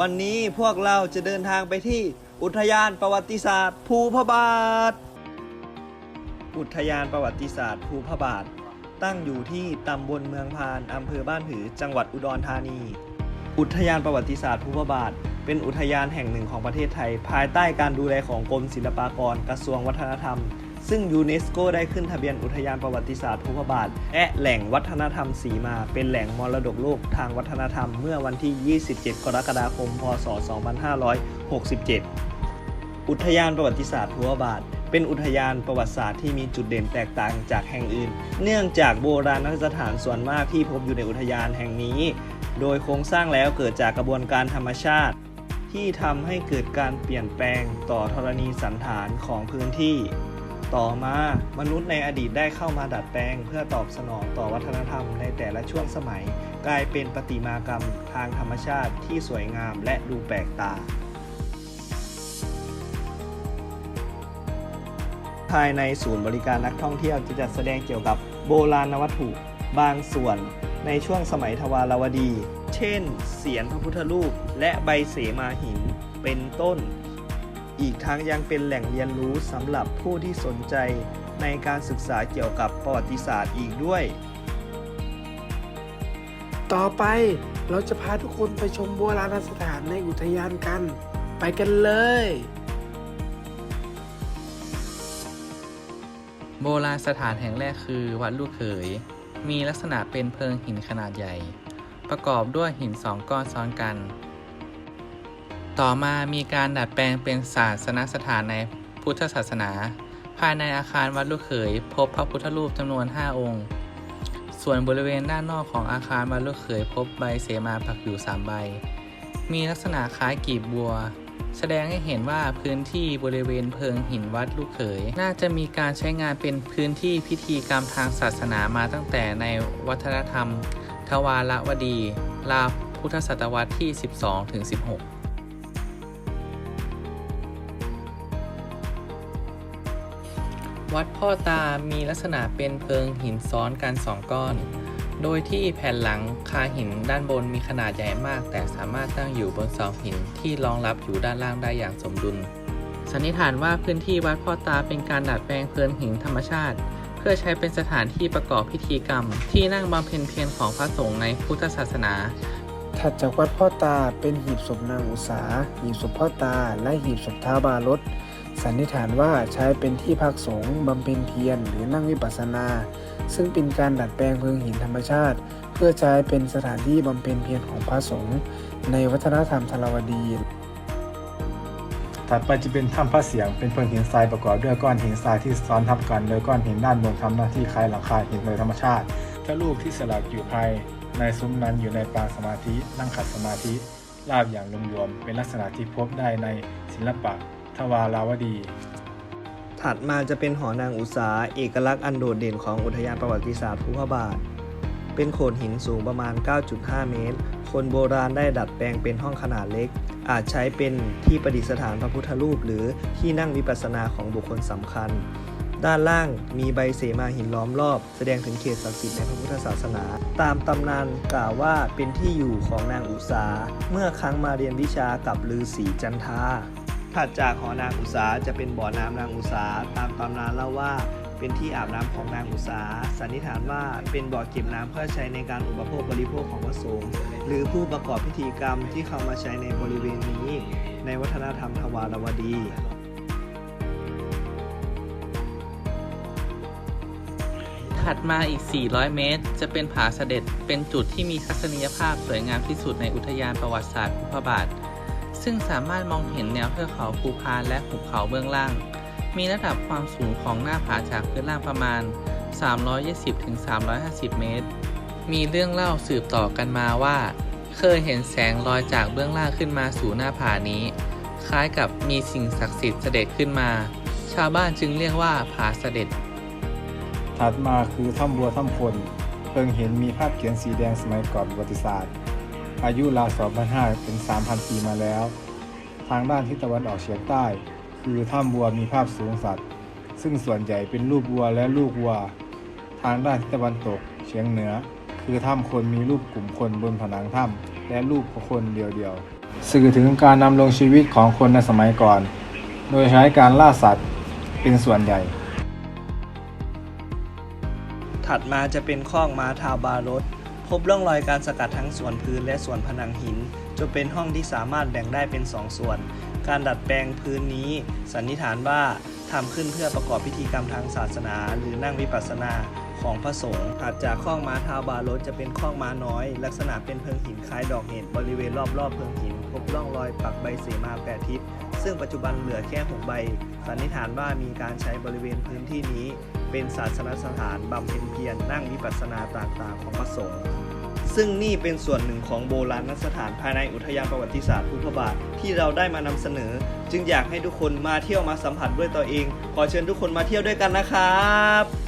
วันนี้พวกเราจะเดินทางไปที่อุทยานประวัติศาสตร์ ภูพระบาท อุทยานประวัติศาสตร์ ภูพระบาท ตั้งอยู่ที่ตำบลเมืองพานอำเภอบ้านผือ จังหวัดอุดรธานี อุทยานประวัติศาสตร์ภูพระบาท เป็นอุทยานแห่งหนึ่งของประเทศไทย ภายใต้การดูแลของกรมศิลปากรกระทรวงวัฒนธรรม ซึ่งยูเนสโกได้ขึ้นทะเบียนอุทยานประวัติศาสตร์ภูพบาท และแหล่งวัฒนธรรมสีมา เป็นแหล่งมรดกโลกทางวัฒนธรรมเมื่อวันที่ 27 กรกฎาคม พศ 2567 อุทยานประวัติศาสตร์ภูพบาทเป็นอุทยานประวัติศาสตร์ที่มีจุดเด่นแตกต่างจากแห่งอื่น เนื่องจากโบราณสถานส่วนมากที่พบอยู่ในอุทยานแห่งนี้ โดยโครงสร้างแล้วเกิดจากกระบวนการธรรมชาติ ที่ทำให้เกิดการเปลี่ยนแปลงต่อธรณีสันฐานของพื้นที่ ต่อมามนุษย์ในอดีตได้เข้ามาดัดแปลง เพื่อตอบสนองต่อวัฒนธรรมในแต่ละช่วงสมัย กลายเป็นประติมากรรมทางธรรมชาติที่สวยงามและดูแปลกตา ภายในศูนย์บริการนักท่องเที่ยวจะจัดแสดงเกี่ยวกับโบราณวัตถุบางส่วนในช่วงสมัยทวารวดี เช่น เสียนพระพุทธรูปและใบเสมาหิน เป็นต้น อีกทั้งยังเป็นแหล่งเรียนรู้สำหรับผู้ที่สนใจในการศึกษาเกี่ยวกับประวัติศาสตร์อีกด้วย ต่อไปเราจะพาทุกคนไปชมโบราณสถานในอุทยานกัน ไปกันเลย โบราณสถานแห่งแรกคือวัดลูกเขย มีลักษณะเป็นเพิงหินขนาดใหญ่ ประกอบด้วยหินสองก้อนซ้อนกัน ต่อมามีการดัดแปลงเป็นศาสนสถานในพุทธศาสนา ภายในอาคารวัดลูกเขย พบพระพุทธรูปจำนวน 5 องค์ ส่วนบริเวณด้านนอกของอาคารวัดลูกเขย พบใบเสมาปักอยู่ 3 ใบ มีลักษณะคล้ายกีบบัว แสดงให้เห็นว่าพื้นที่บริเวณเพิงหินวัดลูกเขย น่าจะมีการใช้งานเป็นพื้นที่พิธีกรรมทางศาสนามาตั้งแต่ในวัฒนธรรม ทวารวดีราพุทธศตวรรษที่ 12 วัดพ่อตามีลักษณะเป็นเพิงหินซ้อนกันสองก้อน โดยที่แผ่นหลังคาหินด้านบนมีขนาดใหญ่มาก แต่สามารถตั้งอยู่บนเสาหินที่รองรับอยู่ด้านล่างได้อย่างสมดุล สันนิษฐานว่าพื้นที่วัดพ่อตาเป็นการดัดแปลงเพลินหินธรรมชาติ เพื่อใช้เป็นสถานที่ประกอบพิธีกรรม ที่นั่งบำเพ็ญเพียรของพระสงฆ์ในพุทธศาสนาถัดจากวัดพ่อตาเป็นหีบศพนางอุษาหีบศพพ่อตา และหีบศพท้าบารถ สันนิษฐานว่าใช้เป็นที่พักสงฆ์บำเพ็ญเพียรหรือนั่งวิปัสสนา ซึ่งเป็นการดัดแปลงเพิงหินธรรมชาติ เพื่อใช้เป็นสถานที่บำเพ็ญเพียรของพระสงฆ์ในวัฒนธรรมทรวดีถัดไปจะเป็นถ้ำพระเสียงเป็นเพิงหินทรายประกอบด้วยก้อนหินทรายที่ซ้อนทับกันโดยก้อนหินด้านบนทำหน้าที่คล้ายหลังคาหินโดยธรรมชาติพระรูปที่สลักอยู่ภายในซุ้มนั้นอยู่ในปางสมาธินั่งขัดสมาธิราบอย่างรวมๆเป็นลักษณะที่พบได้ในศิลปะ ทวาราวดี ถัดมาจะเป็นหอนางอุษาเอกลักษณ์อันโดดเด่นของอุทยานประวัติศาสตร์ภูพระบาท เป็นโขดหินสูงประมาณ 9.5 เมตร คนโบราณได้ดัดแปลงเป็นห้องขนาดเล็ก อาจใช้เป็นที่ประดิษฐานพระพุทธรูป หรือที่นั่งวิปัสสนาของบุคคลสำคัญ ด้านล่างมีใบเสมาหินล้อมรอบ แสดงถึงเขตศักดิ์สิทธิ์ในพระพุทธศาสนา ตามตำนานกล่าวว่าเป็นที่อยู่ของนางอุษาเมื่อครั้งมาเรียนวิชากับฤาษีจันทา ถัดจากหอนางอุษาจะเป็นบ่อน้ำนางอุษาตามตำนานเล่าว่าเป็นที่อาบน้ำของนางอุษาสันนิษฐานว่าเป็นบ่อเก็บน้ำเพื่อใช้ในการอุปโภคบริโภคของพระสงฆ์หรือผู้ประกอบพิธีกรรมที่เข้ามาใช้ในบริเวณนี้ ในวัฒนธรรมทวารวดีถัดมาอีก 400 เมตร จะเป็นผาเสด็จ เป็นจุดที่มีทัศนียภาพสวยงามที่สุดในอุทยานประวัติศาสตร์ภูพบาท ซึ่งสามารถมองเห็นแนวเทือกเขาภูพานและหุบเขาเบื้องล่าง มีระดับความสูงของหน้าผาจากพื้นล่างประมาณ 320-350 เมตร มีเรื่องเล่าสืบต่อกันมาว่า เคยเห็นแสงลอยจากเบื้องล่างขึ้นมาสู่หน้าผานี้ คล้ายกับมีสิ่งศักดิ์สิทธิ์เสด็จขึ้นมา ชาวบ้านจึงเรียกว่าผาเสด็จ ถัดมาคือถ้ำบัวถ้ำพลเพิ่งเห็นมีภาพเขียนสีแดงสมัยก่อนประวัติศาสตร์ อายุราว2,500ถึง3,000 ปีมาแล้ว ทางด้านทิศตะวันออกเฉียงใต้ คือถ้ำบัวมีภาพสูงสัตว์ ซึ่งส่วนใหญ่เป็นรูปวัวและลูกวัว ทางด้านทิศตะวันตกเฉียงเหนือ คือถ้ำคนมีรูปกลุ่มคนบนผนังถ้ำและรูปคนเดียวๆ สื่อถึงการนำลงชีวิตของคนในสมัยก่อน โดยใช้การล่าสัตว์เป็นส่วนใหญ่ ถัดมาจะเป็นคอกม้าทาวบารถ พบร่องรอยการสกัดทั้งส่วนพื้นและส่วนผนังหิน จนเป็นห้องที่สามารถแบ่งได้เป็น 2 ส่วน การดัดแปลงพื้นนี้ สันนิษฐานว่าทำขึ้นเพื่อประกอบพิธีกรรมทางศาสนา หรือนั่งวิปัสสนาของพระสงฆ์ถัดจากข้องม้าทาวบารถจะเป็นข้องม้าน้อย ลักษณะเป็นเพิงหินคล้ายดอกเห็ดบริเวณรอบๆเพิงหิน พบร่องรอยปักใบเสมาแปดทิศ ซึ่งปัจจุบันเหลือแค่หกใบ สันนิษฐานว่ามีการใช้บริเวณพื้นที่นี้ เป็นศาสนสถานบำเพ็ญเพียรนั่งวิปัสสนาต่างๆ ของพระสงฆ์ซึ่งนี่เป็นส่วนหนึ่งของโบราณสถานภายในอุทยานประวัติศาสตร์พุทธบาทที่เราได้มานำเสนอ จึงอยากให้ทุกคนมาเที่ยวมาสัมผัสด้วยตัวเอง ขอเชิญทุกคนมาเที่ยวด้วยกันนะครับ